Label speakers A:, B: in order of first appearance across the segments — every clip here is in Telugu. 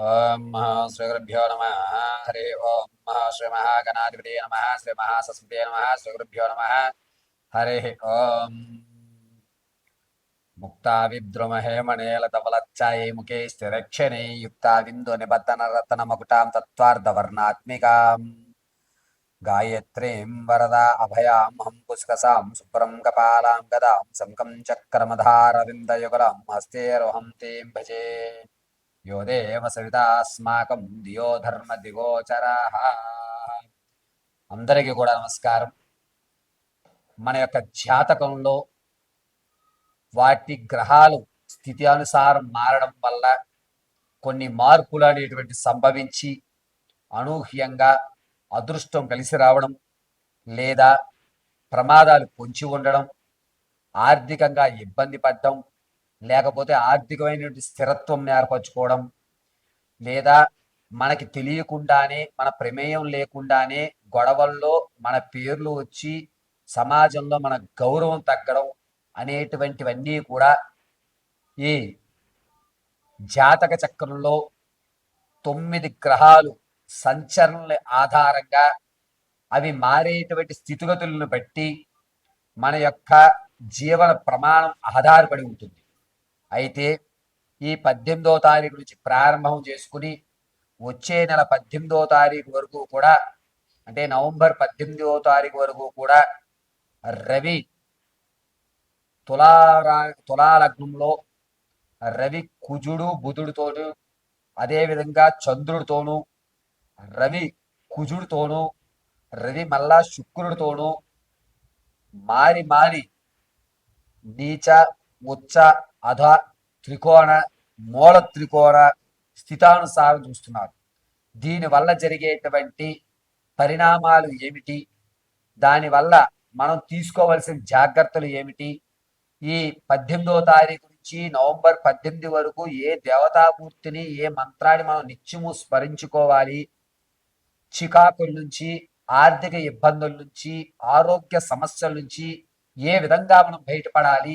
A: ఓం శ్రీగురుభ్యో నమ. హరి ఓం శ్రీ మహాగణాధిపతి నమ. శ్రీ మహాసస్మృతే నమ. శ్రీగురుభ్యో నమ. హరి ఓం. ముక్తా విద్రుమహేమణేలతవలచ్చాయే ముఖే స్థిరక్షణే యుక్తా విందు నిబద్ధన రతన మకుటాం తత్వార్ధవర్ణాత్మికాం. గాయత్రీం వరద అభయాం హం పుష్కసాం శుభ్రం కపాలాం గదాం శంఖం చక్రమధారవిందయుగలం హస్తేరోహం తీం భజే. యో దేవ సవితాస్మాకం దియో ధర్మ దిగోచరా అందరికీ కూడా నమస్కారం. మన యొక్క జాతకంలో వాటి గ్రహాలు స్థితి అనుసారం మారడం వల్ల కొన్ని మార్పులు అనేటువంటి సంభవించి అనూహ్యంగా అదృష్టం కలిసి రావడం లేదా ప్రమాదాలు పొంచి ఉండడం ఆర్థికంగా ఇబ్బంది పడడం లేకపోతే ఆర్థికమైనటువంటి స్థిరత్వం ఏర్పరచుకోవడం లేదా మనకి తెలియకుండానే మన ప్రమేయం లేకుండానే గొడవల్లో మన పేర్లు వచ్చి సమాజంలో మన గౌరవం తగ్గడం అనేటువంటివన్నీ కూడా ఈ జాతక చక్రంలో తొమ్మిది గ్రహాలు సంచరణల ఆధారంగా అవి మారేటువంటి స్థితిగతులను బట్టి మన యొక్క జీవన ప్రమాణం ఆధారపడి ఉంటుంది. అయితే ఈ పద్దెనిమిదో తారీఖు నుంచి ప్రారంభం చేసుకుని వచ్చే నెల పద్దెనిమిదో తారీఖు వరకు కూడా అంటే నవంబర్ పద్దెనిమిదవ తారీఖు వరకు కూడా రవి తులారా తులాలగ్నంలో రవి కుజుడు బుధుడితోను అదేవిధంగా చంద్రుడితోనూ రవి కుజుడితోనూ రవి మళ్ళా శుక్రుడితోనూ మారి మారి నీచ ఉచ్చ అధ త్రికోణ మూల త్రికోణ స్థితానుసారం చూస్తున్నారు. దీనివల్ల జరిగేటువంటి పరిణామాలు ఏమిటి? దానివల్ల మనం తీసుకోవలసిన జాగ్రత్తలు ఏమిటి? ఈ పద్దెనిమిదో తారీఖు నుంచి నవంబర్ పద్దెనిమిది వరకు ఏ దేవతామూర్తిని ఏ మంత్రాన్ని మనం నిత్యము స్మరించుకోవాలి? చికాకుల నుంచి ఆర్థిక ఇబ్బందుల నుంచి ఆరోగ్య సమస్యల నుంచి ఏ విధంగా మనం బయటపడాలి?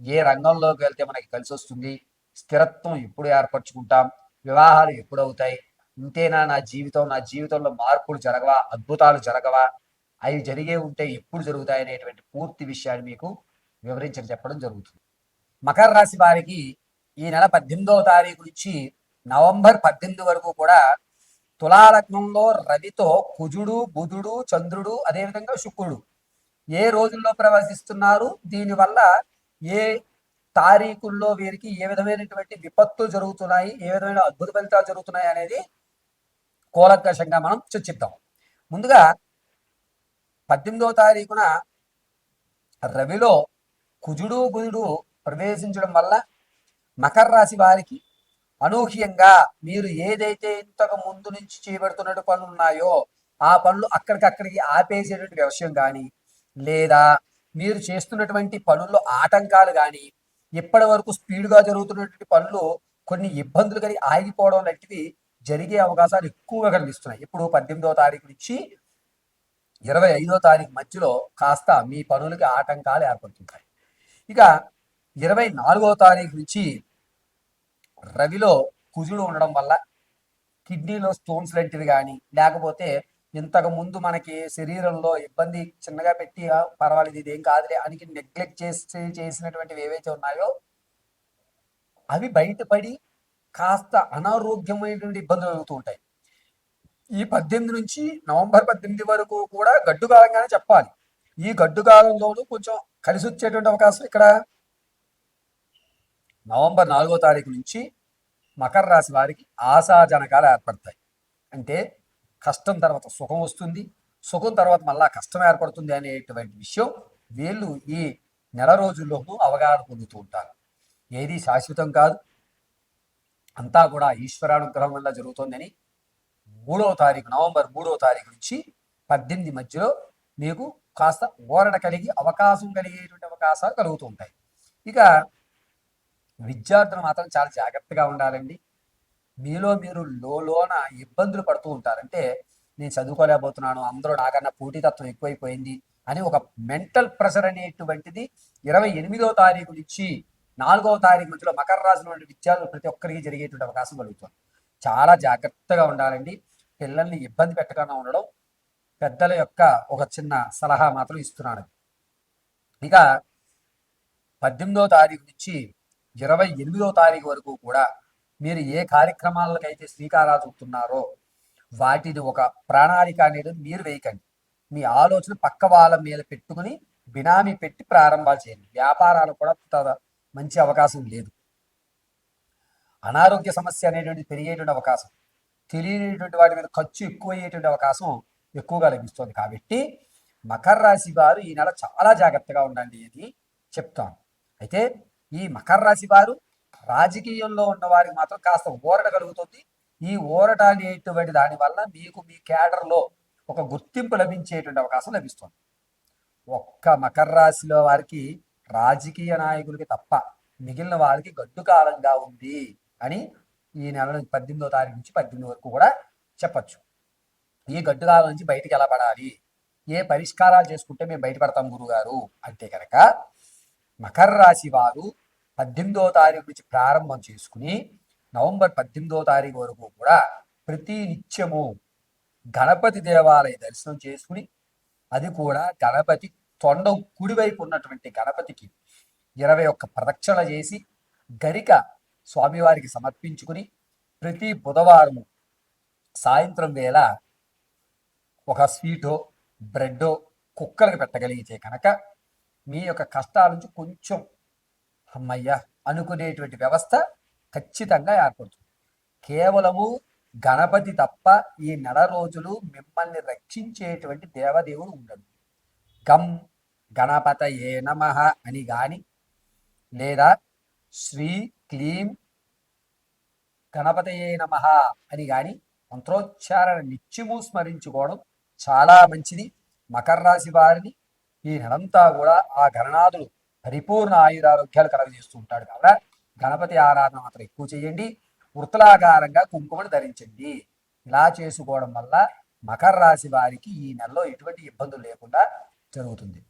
A: ఏ రంగంలోకి వెళ్తే మనకి కలిసి వస్తుంది? స్థిరత్వం ఎప్పుడు ఏర్పరచుకుంటాం? వివాహాలు ఎప్పుడు అవుతాయి? ఇంతేనా నా జీవితం? నా జీవితంలో మార్పులు జరగవా? అద్భుతాలు జరగవా? అవి జరిగే ఉంటే ఎప్పుడు జరుగుతాయి అనేటువంటి పూర్తి విషయాన్ని మీకు వివరించని చెప్పడం జరుగుతుంది. మకర రాశి వారికి ఈ నెల పద్దెనిమిదవ తారీఖు నుంచి నవంబర్ పద్దెనిమిది వరకు కూడా తులాలగ్నంలో రవితో కుజుడు బుధుడు చంద్రుడు అదేవిధంగా శుక్రుడు ఏ రోజుల్లో ప్రవేశిస్తున్నారు? దీనివల్ల ఏ తారీఖుల్లో వీరికి ఏ విధమైనటువంటి విపత్తులు జరుగుతున్నాయి ఏ విధమైన అద్భుత ఫలితాలు జరుగుతున్నాయి అనేది కూలంకషంగా మనం చర్చిద్దాం. ముందుగా పద్దెనిమిదవ తారీఖున రవిలో కుజుడు బుధుడు ప్రవేశించడం వల్ల మకర రాశి వారికి అనూహ్యంగా మీరు ఏదైతే ఇంతకు ముందు నుంచి చేయబడుతున్నట్టు పనులు ఉన్నాయో ఆ పనులు అక్కడికక్కడికి ఆపేసేటువంటి విషయం కానీ లేదా మీరు చేస్తున్నటువంటి పనుల్లో ఆటంకాలు కానీ ఇప్పటి వరకు స్పీడ్గా జరుగుతున్నటువంటి పనులు కొన్ని ఇబ్బందులు కలిగి ఆగిపోవడం లాంటివి జరిగే అవకాశాలు ఎక్కువగా కనిపిస్తున్నాయి. ఇప్పుడు పద్దెనిమిదవ తారీఖు నుంచి ఇరవై ఐదో తారీఖు మధ్యలో కాస్త మీ పనులకి ఆటంకాలు ఏర్పడుతుంటాయి. ఇక ఇరవై నాలుగో తారీఖు నుంచి రవిలో కుజుడు ఉండడం వల్ల కిడ్నీలో స్టోన్స్ లాంటివి కానీ లేకపోతే ఇంతకు ముందు మనకి శరీరంలో ఇబ్బంది చిన్నగా పెట్టి పర్వాలేదు పర్వాలేదు ఇదేం కాదులే అని నెగ్లెక్ట్ చేసి చేసినటువంటివి ఏవైతే ఉన్నాయో అవి బయటపడి కాస్త అనారోగ్యమైనటువంటి ఇబ్బందులు కలుగుతూ ఉంటాయి. ఈ పద్దెనిమిది నుంచి నవంబర్ పద్దెనిమిది వరకు కూడా గడ్డు కాలంగానే చెప్పాలి. ఈ గడ్డు కాలంలోనూ కొంచెం కలిసి వచ్చేటువంటి అవకాశం ఇక్కడ. నవంబర్ నాలుగో తారీఖు నుంచి మకర రాశి వారికి ఆశాజనకాలు ఏర్పడతాయి. అంటే కష్టం తర్వాత సుఖం వస్తుంది. సుఖం తర్వాత మళ్ళా కష్టం ఏర్పడుతుంది అనేటువంటి విషయం వీళ్ళు ఈ నెల రోజుల్లోనూ అవగాహన పొందుతూ ఉంటారు. ఏది శాశ్వతం కాదు. అంతా కూడా ఈశ్వరానుగ్రహం వల్ల జరుగుతుందని మూడవ తారీఖు నవంబర్ మూడవ తారీఖు నుంచి పద్దెనిమిది మధ్యలో మీకు కాస్త ఓరణ కలిగి అవకాశం కలిగేటువంటి అవకాశాలు కలుగుతూ ఉంటాయి. ఇక విద్యార్థులు మాత్రం చాలా జాగ్రత్తగా ఉండాలండి. మీలో మీరు లోన ఇబ్బందులు పడుతూ ఉంటారు. అంటే నేను చదువుకోలేకపోతున్నాను అందరూ నాకన్నా పోటీతత్వం ఎక్కువైపోయింది అని ఒక మెంటల్ ప్రెషర్ అనేటువంటిది ఇరవై ఎనిమిదో తారీఖు నుంచి నాలుగవ తారీఖు మధ్యలో మకర రాశిలో విద్యార్థులు ప్రతి ఒక్కరికి జరిగేటువంటి అవకాశం కలుగుతుంది. చాలా జాగ్రత్తగా ఉండాలండి. పిల్లల్ని ఇబ్బంది పెట్టకుండా ఉండడం పెద్దల యొక్క ఒక చిన్న సలహా మాత్రం ఇస్తున్నాను. ఇక పద్దెనిమిదో తారీఖు నుంచి ఇరవై ఎనిమిదో తారీఖు వరకు కూడా మీరు ఏ కార్యక్రమాలకైతే శ్రీకారాలు చుడుతున్నారో వాటిని ఒక ప్రణాళిక అనేది మీరు వేయకండి. మీ ఆలోచన పక్క వాళ్ళ మీద పెట్టుకుని బినామీ పెట్టి ప్రారంభాలు చేయండి. వ్యాపారాలు కూడా మంచి అవకాశం లేదు. అనారోగ్య సమస్య అనేటువంటి పెరిగేటువంటి అవకాశం తెలియనటువంటి వాటి మీద ఖర్చు ఎక్కువ అయ్యేటువంటి అవకాశం ఎక్కువగా లభిస్తుంది. కాబట్టి మకర రాశి వారు ఈ నెల చాలా జాగ్రత్తగా ఉండండి అని చెప్తాను. అయితే ఈ మకర రాశి వారు రాజకీయంలో ఉన్న వారికి మాత్రం కాస్త ఊరట కలుగుతుంది. ఈ ఊరట అనేటువంటి దానివల్ల మీకు మీ క్యాడర్లో ఒక గుర్తింపు లభించేటువంటి అవకాశం లభిస్తుంది. ఒక్క మకర రాశిలో వారికి రాజకీయ నాయకులకి తప్ప మిగిలిన వారికి గడ్డు కాలంగా ఉంది అని ఈ నెల పద్దెనిమిదో తారీఖు నుంచి పద్దెనిమిది వరకు కూడా చెప్పచ్చు. ఈ గడ్డు కాలం నుంచి బయటికి ఎలా పడాలి? ఏ పరిష్కారాలు చేసుకుంటే మేము బయటపడతాం గురుగారు? అంటే కనుక మకర రాశి వారు పద్దెనిమిదో తారీఖు నుంచి ప్రారంభం చేసుకుని నవంబర్ పద్దెనిమిదో తారీఖు వరకు కూడా ప్రతి నిత్యము గణపతి దేవాలయ దర్శనం చేసుకుని అది కూడా గణపతి తొండ కుడివైపు ఉన్నటువంటి గణపతికి ఇరవై ఒక్క ప్రదక్షిణ చేసి గరిక స్వామివారికి సమర్పించుకుని ప్రతి బుధవారము సాయంత్రం వేళ ఒక స్వీటో బ్రెడ్డో కుక్కలకు పెట్టగలిగితే కనుక మీ యొక్క కష్టాల నుంచి కొంచెం అమ్మయ్యా అనుకునేటువంటి వ్యవస్థ ఖచ్చితంగా ఏర్పడుతుంది. కేవలము గణపతి తప్ప ఈ నెల రోజులు మిమ్మల్ని రక్షించేటువంటి దేవదేవుడు ఉండడు. గం గణపత ఏ నమ అని గాని లేదా శ్రీ క్లీం గణపతయే నమ అని గాని మంత్రోచ్చారణ నిత్యము స్మరించుకోవడం చాలా మంచిది. మకర రాశి వారిని ఈ నెలంతా కూడా ఆ గణనాథుడు పరిపూర్ణ ఆయురారోగ్యాలు కలగజేస్తూ ఉంటాడు కావున గణపతి ఆరాధన మాత్రం ఎక్కువ చేయండి. వృత్తలాగారంగా కుంకుమను ధరించండి. ఇలా చేసుకోవడం వల్ల మకర రాశి వారికి ఈ నెలలో ఎటువంటి ఇబ్బందులు లేకుండా జరుగుతుంది.